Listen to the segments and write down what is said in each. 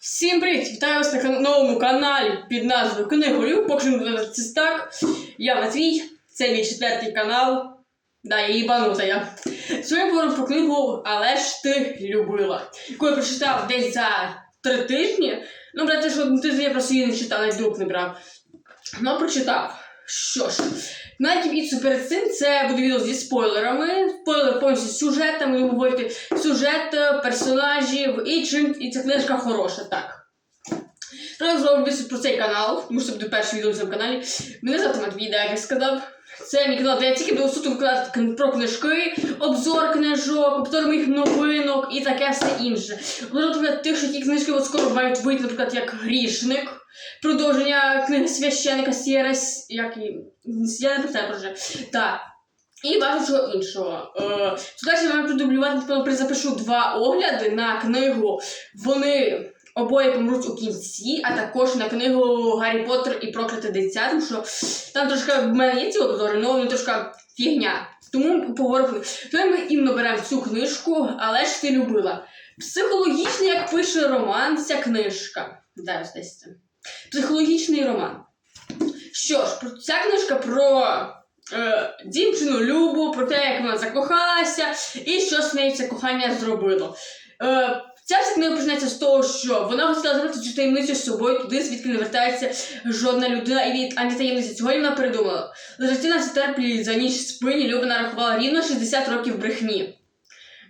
Всім привіт! Вітаю вас на новому каналі під назвою Книгою. Поки це так. Я Матвій, це мій четвертий канал. Да, я їбанута я. Сьогодні говоримо про книгу Але ж ти любила, яку я прочитав десь за три тижні. Ну, брати, що один тиждень я просто її не читав, навіть друг не брав. Ну, прочитав. Що ж, навіть відео перед цим це буде відео зі спойлерами. Спойлер повністю з сюжетами, говорити сюжет, е, персонажів і чим і ця книжка хороша, так. Треба зробити про цей канал, тому що це буде перше відео на цьому каналі. Мене звати Матвій, як я сказав. Це мій канал, де я тільки буду суто викладати про книжки, обзор книжок, обзор моїх новинок і таке все інше. Буду наприклад, тих, що ті книжки от скоро мають вийти, наприклад, як Грішник, продовження книги священника Сіра, С- як і... Я не пам'ятаю вже. Так. І багато чого іншого. Е, Сюди я продублювати, напевно, призапишу два огляди на книгу. Вони обоє помруть у кінці, а також на книгу Гаррі Поттер і Прокляте дитя, тому що там трошки в мене є ці обзори, але вони трошки фігня. Тому поговоримо. Тому ми іменно беремо цю книжку, але ж ти любила. Психологічний, як пише роман, ця книжка. Зараз десь. Психологічний роман. Що ж, ця книжка про е, дівчину Любу, про те, як вона закохалася, і що з нею це кохання зробило. Е, ця вся книга починається з того, що вона хотіла забрати цю таємницю з собою туди, звідки не вертається жодна людина, і від ані таємниці. Сьогодні вона передумала. Лежачи на теплі за ніч спині, Люба нарахувала рівно 60 років брехні.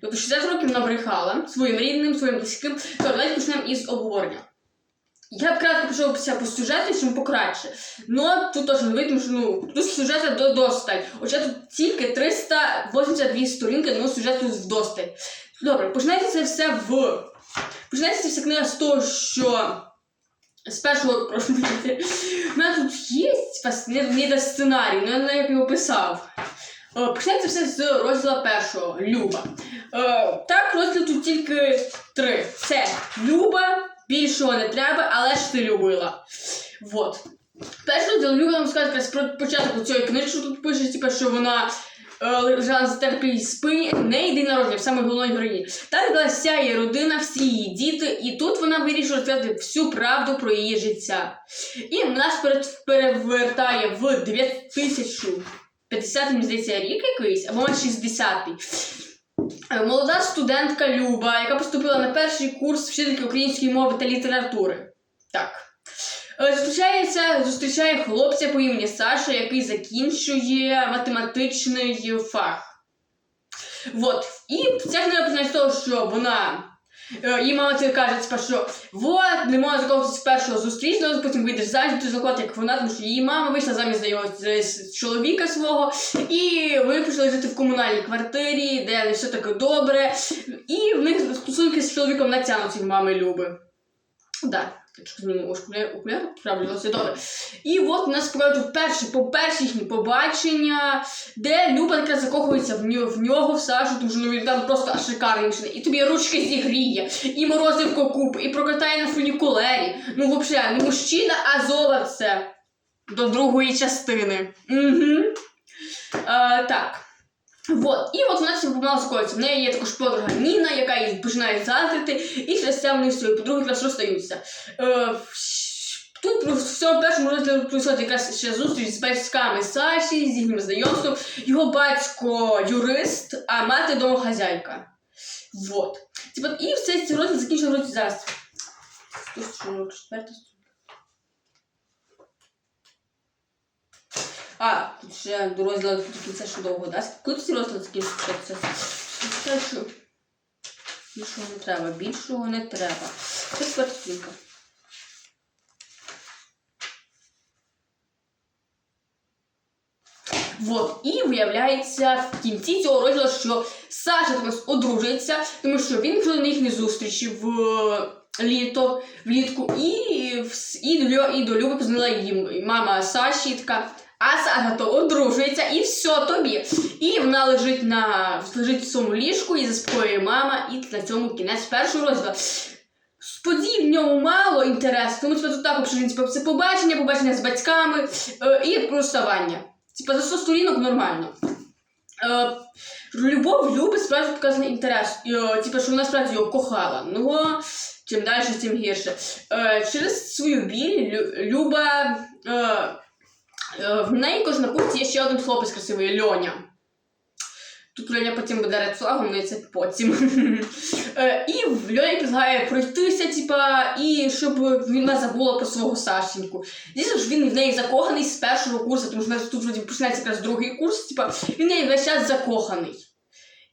Тобто 60 років вона брехала своїм рідним, своїм близьким. То давайте почнемо із обговорення. Я б кратко пішовся по сюжету, щоб покраще. Ну, тут теж не видно, що ну, тут сюжету до досталь. Хоча тут тільки 382 сторінки, ну сюжету вдосталь. Добре, починається це все в. Починається ця вся книга з того, що. З першого прошу вибачте. У мене тут є не, сценарій, ну я не знаю, як його писав. Е, Починається все з розділу першого Люба. Е, так, розділ тут тільки три. Це Люба, більшого не треба, але ж ти любила. Вот. Перший розділ Люба нам скаже якраз про початок цієї книжки, тут пише, типу, що вона е, лежала за терпій спині, не йди народження, саме головної героїні. Так була вся її родина, всі її діти, і тут вона вирішила розказати всю правду про її життя. І нас перевертає в 2050 мені здається, рік якийсь, або може 60-й. Е, Молода студентка Люба, яка поступила на перший курс вчительки української мови та літератури. Так. Е, Зустрічається, зустрічає хлопця по імені Саша, який закінчує математичний фах. От. І ця книга з того, що вона. Е, Її мама це каже, спершу, що вот, не можна закохатися з першого зустрічного, потім вийдеш заміж, ти закохати, як вона, тому що її мама вийшла заміж за його з чоловіка свого, і вони почали жити в комунальній квартирі, де все таке добре. І в них стосунки з чоловіком натягнуті мами Люби. Да. Так що змінимо окуляр, окуляр, правильно, все добре. І от у нас показують перше, по перші їхні побачення, де Люба якраз закохується в нього, в нього, в Сашу, тому що ну, він там просто шикарний. І тобі ручки зігріє, і морозивко купить, і прокатає на фунікулері. Ну, взагалі, не мужчина, а золоце. До другої частини. Угу. Е, так. Вот. І от вона цим помала скоїться. В неї є також подруга Ніна, яка її починає заздрити, і через це вони свої подруги якраз розстаються. Е, Тут в цьому першому розділі происходить якраз ще зустріч з батьками Саші, з їхнім знайомством. Його батько юрист, а мати домохазяйка. Вот. Типа, і все ці розділ закінчили розділ зараз. 144 А, тут ще до до кінця ще довго, да? Коли ці розділи закінчуються? Те, що більшого не треба, більшого не треба. Це квартирка. Вот. І виявляється в кінці цього розділу, що Саша Томас одружується, тому що він пішов на їхні зустрічі в е, літо, влітку, і, і, до, Люби познала її мама Саші така. А Саша то одружується і все тобі. І вона лежить на лежить в своєму ліжку і заспокоює мама, і на цьому кінець першого розділу. Подій в ньому мало інтересу, тому тут також типу, це побачення, побачення з батьками е, і розставання. Типа за 100 сторінок нормально. Е, любов Люби справді показаний інтерес. Е, типа, що вона справді його кохала. Ну, чим далі, тим гірше. Е, через свою біль Лю- Люба. Е, в неї кожна пункті є ще один хлопець красивий Льоня. Тут Льоня потім буде редфлагом, але це потім. Е, і Льоня предлагає пройтися, типа, і щоб вона забула про свого Сашеньку. Звісно ж, він в неї закоханий з першого курсу, тому що тут вроді починається якраз другий курс, типа, він в неї весь час закоханий.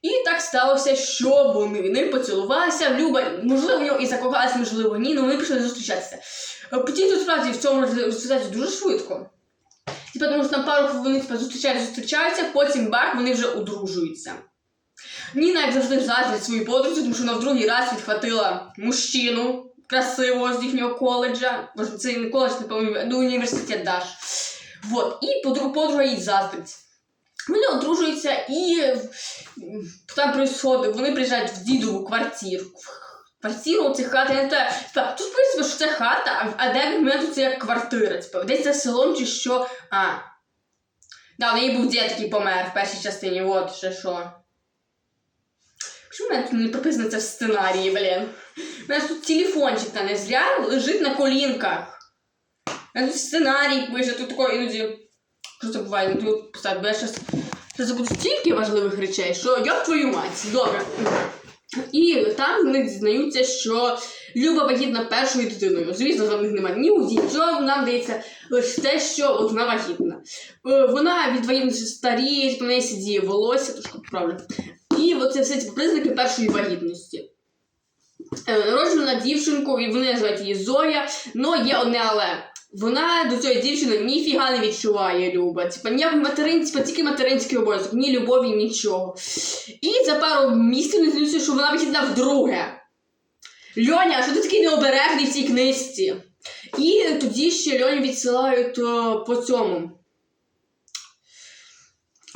І так сталося, що вони, вони поцілувалися. Люба, можливо, в нього і закохалася, можливо, ні, але вони почали зустрічатися. Е, Потім тут справді в цьому розповідається дуже швидко. Типа, тому що там пару хвилин типа, зустрічаються, зустрічаються, потім бах, вони вже одружуються. Ніна, як завжди, заздрить своїй подрузі, тому що вона в другий раз відхватила мужчину красивого з їхнього коледжа. Боже, це не коледж, напевно, ну, університет Даш. Вот. І подруга, подруга їй заздрить. Вони одружуються і там происходить, вони приїжджають в дідову квартиру. Квартиру цих хат, я не знаю. Тут в принципі, що це хата, а, де в мене тут це як квартира. Типа, десь це селом чи що. А. Да, у неї був дід, який помер в першій частині, от ще що. Чому в мене тут не прописано це в сценарії, блін? У мене тут телефончик та не зря лежить на колінках. У мене тут сценарій пише, тут тако іноді. Що це буває? Тут писати, бо я щас, щас забуду стільки важливих речей, що я твою мать. Добре. І там вони дізнаються, що Люба вагітна першою дитиною. Звісно, в них немає ні УЗІ, нічого, нам дається лише те, що вона вагітна. Е, Вона від вагітності старіє, по неї сидіє волосся, трошки поправлю. І оце все ці признаки першої вагітності. Е, Народжена дівчинку, і вони називають її Зоя, але є одне але. Вона до цієї дівчини ніфіга не відчуває Люба. Типа ніяк материн, типа тільки материнський обов'язок, ні любові, нічого. І за пару місяців не здається, що вона вихідна вдруге. Льоня, що ти такий необережний в цій книжці? І тоді ще Льоню відсилають о, по цьому.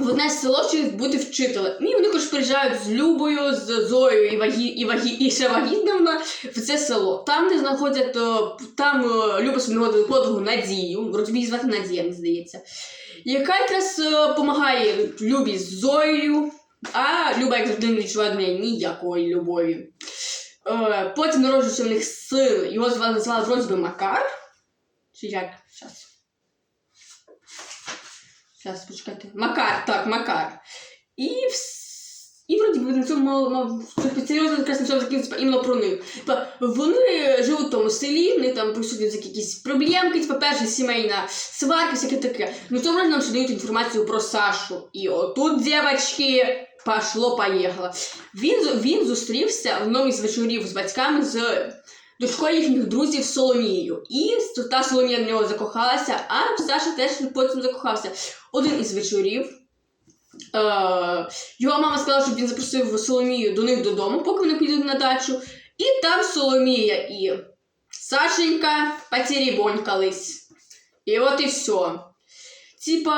В одне село щоб бути вчителем. І вони також приїжджають з Любою, з Зоєю і, вагі, і, вагі, і ще вагітна в це село. Там, де знаходять, о, там Люба собі знаходить подругу Надію, її звати Надія, мені здається, яка якраз допомагає Любі з Зоєю, а Люба, як завжди, не відчуває ніякої любові. Е, потім народжується в них син, його звали, звали вроді Макар. Чи як? Щас. Зараз, почекайте. Макар, так, Макар. І, і вроді цьому мало, мав серйозно якраз на закінчиться іменно про них. Типа, вони живуть в тому селі, вони там присутні якісь проблемки, типа перша сімейна сварка, всяке таке. Ну в цьому разі нам ще дають інформацію про Сашу. І отут, дівчатки, пошло поїхало. Він, він зустрівся в одному із вечорів з батьками з дочкою їхніх друзів Соломією. І та Соломія в нього закохалася, а Саша теж потім закохався. Один із вечорів. Е, його мама сказала, щоб він запросив Соломію до них додому, поки вони підуть на дачу. І там Соломія і Сашенька потеребонькались. І от і все. Типа,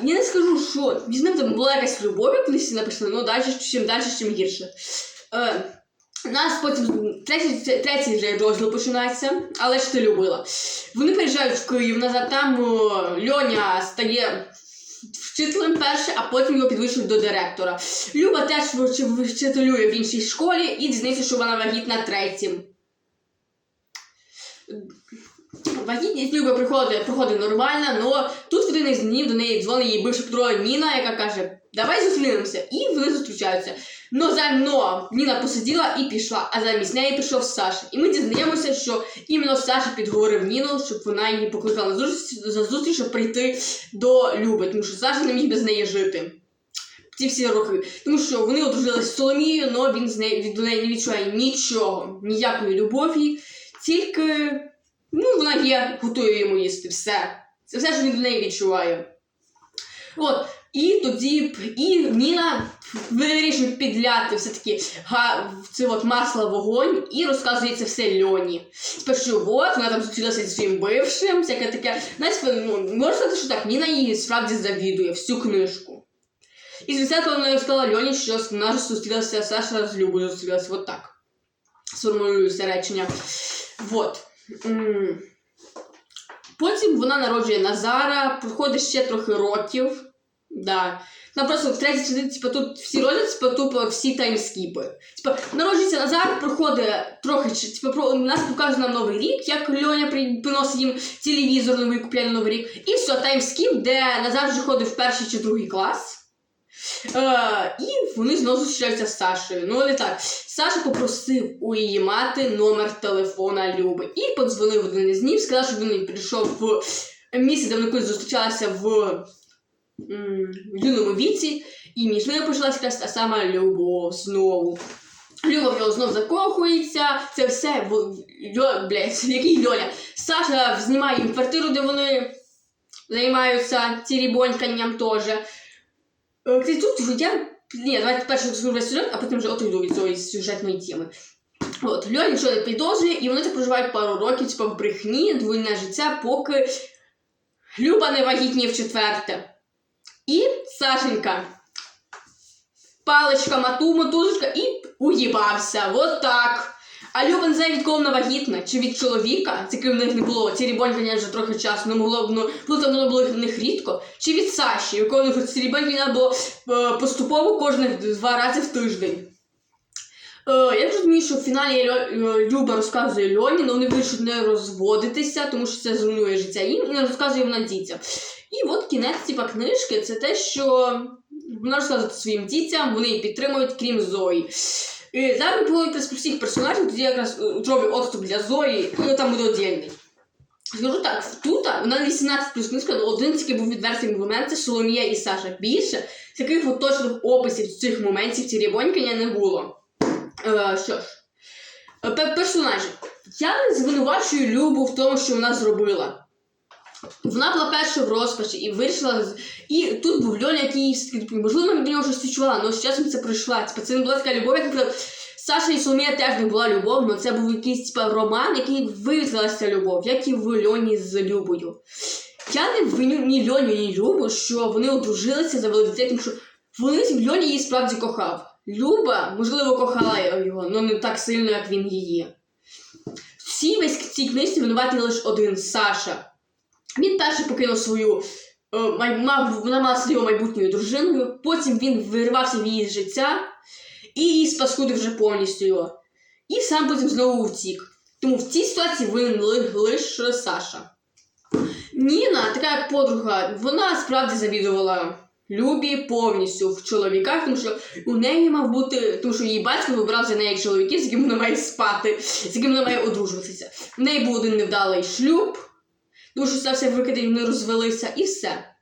я не скажу, що між ним там була якась любов, як колись написано, ну далі чим далі, чим гірше. Е, нас потім третій, третій вже розділ починається, але ж ти любила. Вони приїжджають в Київ назад, там Льоня стає вчителем перше, а потім його підвищують до директора. Люба теж вчителює в іншій школі і дізнається, що вона вагітна третім. Вагітність Люби приходить, проходить нормально, але тут в один із днів до неї дзвонить її бивша подруга Ніна, яка каже: Давай зустрінемося. І вони зустрічаються. Но за Ніна посиділа і пішла, а замість неї пішов Саша. І ми дізнаємося, що іменно Саша підговорив Ніну, щоб вона її покликала за зустріч, щоб прийти до Люби, тому що Саша не міг без неї жити. Ці всі роки. Тому що вони одружилися з Соломією, але він з неї від неї не відчуває нічого, ніякої любові, тільки ну, вона є, готує йому їсти. Все. Це все, що він до неї відчуває. От. І тоді і Ніна вирішує підляти все-таки це от масло вогонь і розказує це все Льоні. Спершу от, вона там зустрілася зі своїм бившим, всяке таке. Знаєте, ну, можна сказати, що так, Ніна її справді завідує всю книжку. І звичайно, вона сказала Льоні, що вона ж зустрілася Саша з Любою зустрілася. От так. Сформулюю речення. Вот. М. Потім вона народжує Назара, проходить ще трохи років. Да. Там просто в третій частині, типу, тут всі роблять, типу, тупо всі таймскіпи. Типу, народжується Назар, проходить трохи, типу, про, нас показує на Новий рік, як Льоня при- приносить їм телевізор новий, купляє на Новий рік. І все, таймскіп, де Назар вже ходить в перший чи другий клас. Е, і вони знову зустрічаються з Сашею. Ну, не так. Саша попросив у її мати номер телефона Люби. І подзвонив один із днів, сказав, що він прийшов в місце, де вони колись зустрічалися в в юному віці, і між ними почалася та сама любов знову. Люба в нього знов закохується, це все Льо, блядь, який Льоля. Саша знімає їм квартиру, де вони займаються цірібоньканням теж. Е, Кстати, тут я. Ні, давайте перше розкажу сюжет, а потім вже отойду від цієї сюжетної теми. От, Льоня нічого не підозрює, і вони так проживають пару років, типу, в брехні, двойне життя, поки Люба не вагітніє в четверте. І Сашенька. Паличка, мату, мотузочка і уїбався. Вот так. А Люба не знає, від кого вагітна, чи від чоловіка, яким в них не було, ці вже трохи часу, не могло ну, було воно було в них рідко, чи від Саші, у них ці рібонькання було е, поступово кожних два рази в тиждень. Е, я розумію, що в фіналі е, Люба розказує Льоні, але вони вирішують не розводитися, тому що це зруйнує життя їм, і не розказує вона дітям. І от кінець типа книжки це те, що вона розказує своїм дітям, вони її підтримують, крім Зої. І зараз поговоримо про всіх персонажів, тоді якраз зроблю отступ для Зої, і там буде отдільний. Скажу так, тут вона 18 плюс книжка, але один тільки був відвертий момент, це Соломія і Саша. Більше таких от точних описів цих моментів цірібонькання не було. Е, що ж, е, персонажі. Я не звинувачую Любу в тому, що вона зробила. Вона була перша в розпачі і вирішила. з- І тут був Льоня, який типу, можливо до нього щось відчувала, але з часом це пройшла. Типу, це не була така любов, як наприклад, Саша і Соломія теж не була любов, але це був якийсь типу, роман, який вивізлася любов, як і в Льоні з Любою. Я не виню ні Льоню, ні Любу, що вони одружилися, завели дітей, що вони Льоня її справді кохав. Люба, можливо, кохала його, але не так сильно, як він її. Всі весь цій книжці винуватий лише один Саша. Він перший покинув свою. е, вона мала його майбутньою дружиною, потім він вирвався в її життя і її спаскудив вже повністю його. І сам потім знову втік. Тому в цій ситуації винен лише Саша. Ніна, така як подруга, вона справді завідувала Любі повністю в чоловіках, тому що у неї мав бути, тому що її батько вибрав за неї як чоловіків, з яким вона має спати, з яким вона має одружуватися. В неї був один невдалий шлюб, це все викидає, вони розвелися, і все.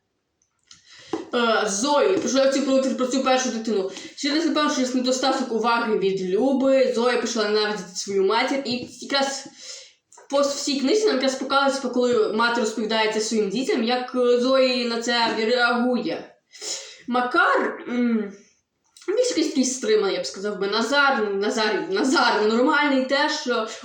Е, Зої, що я про цю першу дитину. Через напевно, через недостаток уваги від Люби, Зоя почала ненавидіти свою матір, і якраз по всій книжці нам якраз показується, коли мати розповідає своїм дітям, як е, Зої на це реагує. Макар. Він якийсь стриманий, я б сказав би. Назар, Назар, Назар нормальний теж.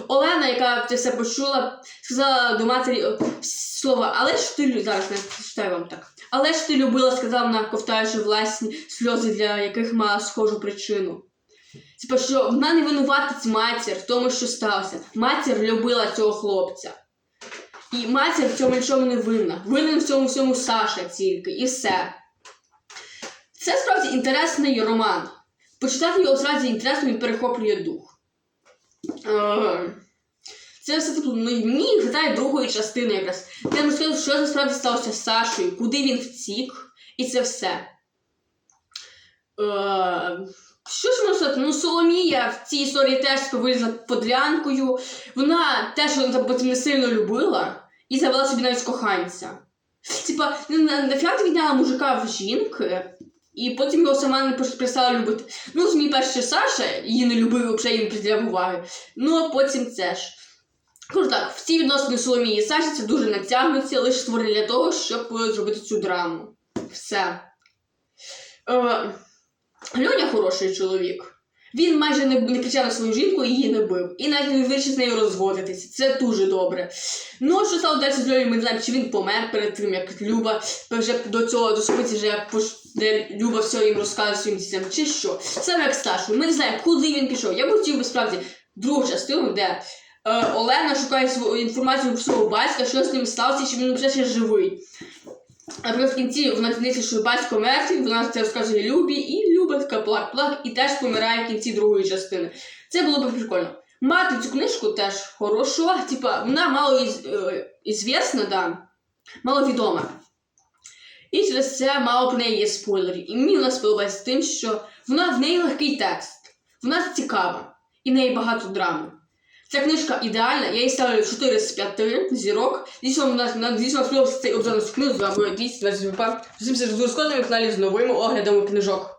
Олена, яка це все почула, сказала до матері слова, але ж ти зараз не читаю вам так. Але ж ти любила, сказала вона, ковтаючи власні сльози, для яких мала схожу причину. Типа, що вона не винуватить матір в тому, що сталося. Матір любила цього хлопця. І матір в цьому нічому не винна. Винен в цьому всьому Саша тільки, і все. Це справді інтересний роман. Почитати його справді інтересно, він перехоплює дух. Е, Це все типу, ну, мені вистачає другої частини якраз. Я сказати, що насправді сталося з Сашою, куди він втік, і це все. Е, що ж можна сказати? Ну, Соломія в цій історії теж вилізла подлянкою. Вона теж потім не сильно любила і завела собі навіть коханця. Типа, на, на фіат відняла мужика в жінки, і потім його сама не перестала любити. Ну, змій перше Саша її не любив, взагалі їм приділяв уваги. Ну, а потім це ж. Кажу так, всі відносини Соломії і Саші це дуже натягнуться, лише створені для того, щоб е, зробити цю драму. Все. Е, Льоня хороший чоловік. Він майже не, не кричав на свою жінку і її не бив. І навіть не вирішив з нею розводитися. Це дуже добре. Ну, що стало далі з Льонею, ми не знаємо, чи він помер перед тим, як Люба вже до цього до спиці, вже як пош... де Люба все їм розказує своїм дітям, чи що. Саме як старший. Ми не знаємо, куди він пішов. Я б хотів би справді другу частину, де е, Олена шукає свою інформацію про свого батька, що з ним сталося, чи він ще живий. Наприклад, в кінці вона дізнається, що батько мертвий, вона це розказує Любі, і Люба така плак-плак, і теж помирає в кінці другої частини. Це було б прикольно. Мати цю книжку теж хорошо, типа, вона мало із, е, ізвісна, да, мало відома. І через це мало про неї є спойлерів. І мені вона сподобається тим, що вона в неї легкий текст, вона цікава, і в неї багато драми. Ця книжка ідеальна, я їй ставлю 4 з 5 зірок. Дійсно, вона, дійсно сподобався цей обзор на книгу, з дійсно, з вами. З на каналі з новими оглядами книжок.